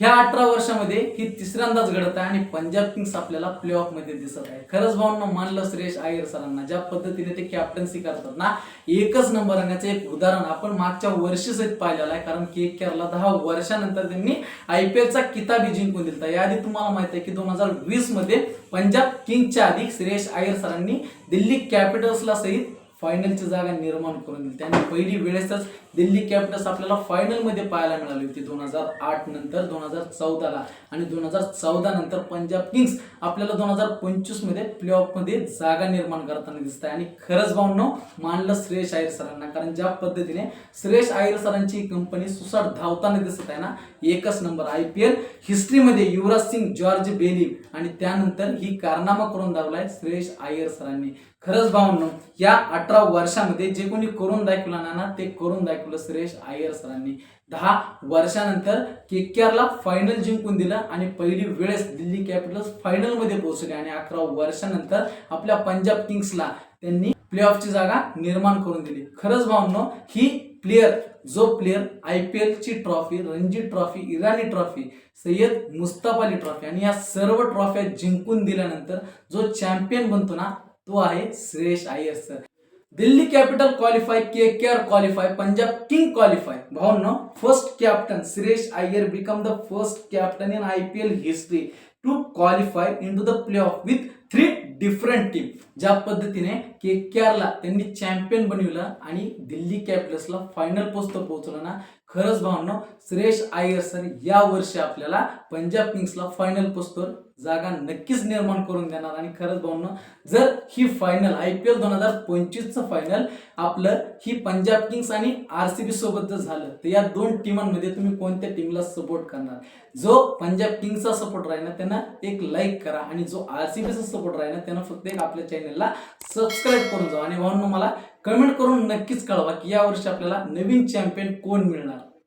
ह्या अठरा वर्षामध्ये ही तिसऱ्यांदाच घडत आहे आणि पंजाब किंग्स आपल्याला प्ले ऑफमध्ये दिसत आहे. खरंच भावना मानलं सुरेश आयर सरांना ज्या पद्धतीने ते कॅप्टन्सी करतात ना एकच नंबर आणण्याचं एक उदाहरण आपण मागच्या वर्षी सहित पाहिलेलं आहे कारण के केअरला दहा वर्षानंतर त्यांनी आय पी एलचा किताबी जिंकून दिलता. याआधी तुम्हाला माहिती आहे की दोन हजार वीसमध्ये पंजाब किंग्सच्या आधी सुरेश आयर सरांनी दिल्ली कॅपिटल्सला सहित फायनलची जागा निर्माण करून दिली. त्यांनी पहिली वेळेसच दिल्ली कॅपिटल्स आपल्याला फायनलमध्ये पाहायला मिळाली होती. दोन हजार आठ नंतर दोन हजार चौदाला आणि दोन हजार चौदा नंतर पंजाब किंग्स आपल्याला दोन हजार पंचवीसमध्ये प्ले मध्ये जागा निर्माण करताना दिसत आहे. आणि खरंच भावनो मानलं श्रेयस आयर सरांना. कारण ज्या पद्धतीने श्रेयस आयर सरांची कंपनी सुसाट धावताना दिसत आहे ना एकच नंबर आय पी एल हिस्ट्रीमध्ये युवराज सिंग जॉर्ज बेली आणि त्यानंतर ही कारनामा करून दाखवलाय श्रेयस आयर सरांनी. खरंच भावनो या अठरा वर्षामध्ये जे कोणी करून दाखवलं ना ना ते करून दाखवलं सुरेश आयर सरांनी. दहा वर्षानंतर केकेआरला फायनल जिंकून दिलं आणि पहिली वेळेस दिल्ली कॅपिटल्स फायनलमध्ये पोहोचले. आणि अकरा वर्षानंतर आपल्या पंजाब किंग्सला त्यांनी प्ले ऑफची जागा निर्माण करून दिली. खरंच भावनो ही प्लेअर जो player I P एलची trophy Ranji trophy Irani trophy Syed Mushtaq Ali trophy आणि या सर्व ट्रॉफ्या जिंकून दिल्यानंतर जो चॅम्पियन बनतो ना तो आहे Shreyas Iyer sir Delhi Capital qualify K K R qualify Punjab King qualify भावनो first captain Shreyas Iyer become the first captain in I P L history to qualify into the play off with three different team ज्या पद्धतीने के के आरला त्यांनी champion बनविलं आणि Delhi कॅपिटल्सला final post पोहोचलं ना खरंच भावनो Shreyas Iyer sir या वर्षी आपल्याला पंजाब किंग्सला फायनल पोस्टवर जागा नक्कीच निर्माण करून देणार. आणि खरंच भाऊंना जर ही फायनल आय पी एल दोन हजार पंचवीसचं फायनल आपलं ही पंजाब किंग्स आणि आर सी बी सोबत जर झालं तर या दोन टीमांमध्ये तुम्ही कोणत्या टीमला सपोर्ट करणार? जो पंजाब किंग्सचा सपोर्ट राहील ना त्यांना एक लाईक करा. आणि जो आर सी बीचा सपोर्ट राहील त्यांना फक्त एक आपल्या चॅनलला सबस्क्राईब करून जाऊ आणि भाऊंना मला कमेंट करून नक्कीच कळवा की यावर्षी आपल्याला नवीन चॅम्पियन कोण मिळणार?